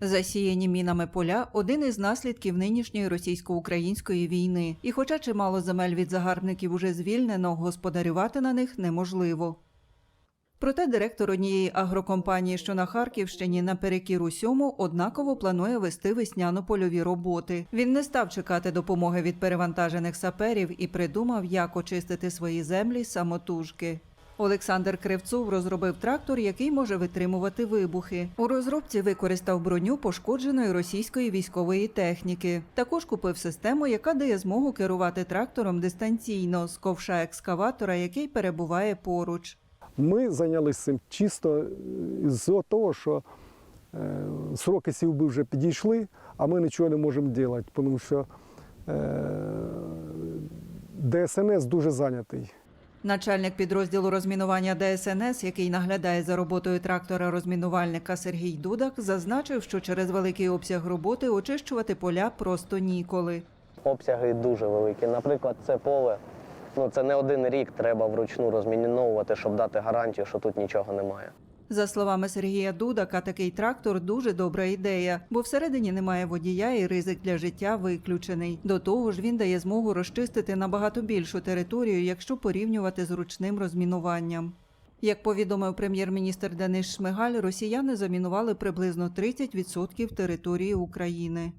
Засіяні мінами поля один із наслідків нинішньої російсько-української війни. І хоча чимало земель від загарбників уже звільнено, господарювати на них неможливо. Проте директор однієї агрокомпанії, що на Харківщині наперекір усьому, однаково планує вести весняно-польові роботи. Він не став чекати допомоги від перевантажених саперів і придумав, як очистити свої землі самотужки. Олександр Кривцов розробив трактор, який може витримувати вибухи. У розробці використав броню пошкодженої російської військової техніки. Також купив систему, яка дає змогу керувати трактором дистанційно з ковша екскаватора, який перебуває поруч. Ми зайнялися цим чисто з того, що е, сроки сівби вже підійшли, а ми нічого не можемо робити, тому що е, ДСНС дуже зайнятий. Начальник підрозділу розмінування ДСНС, який наглядає за роботою трактора розмінувальника Сергій Дудак, зазначив, що через великий обсяг роботи очищувати поля просто ніколи. Обсяги дуже великі. Наприклад, це поле. Ну це не один рік треба вручну розміновувати, щоб дати гарантію, що тут нічого немає. За словами Сергія Дудака, такий трактор дуже добра ідея, бо всередині немає водія і ризик для життя виключений. До того ж, він дає змогу розчистити набагато більшу територію, якщо порівнювати з ручним розмінуванням. Як повідомив прем'єр-міністр Денис Шмигаль, росіяни замінували приблизно 30% території України.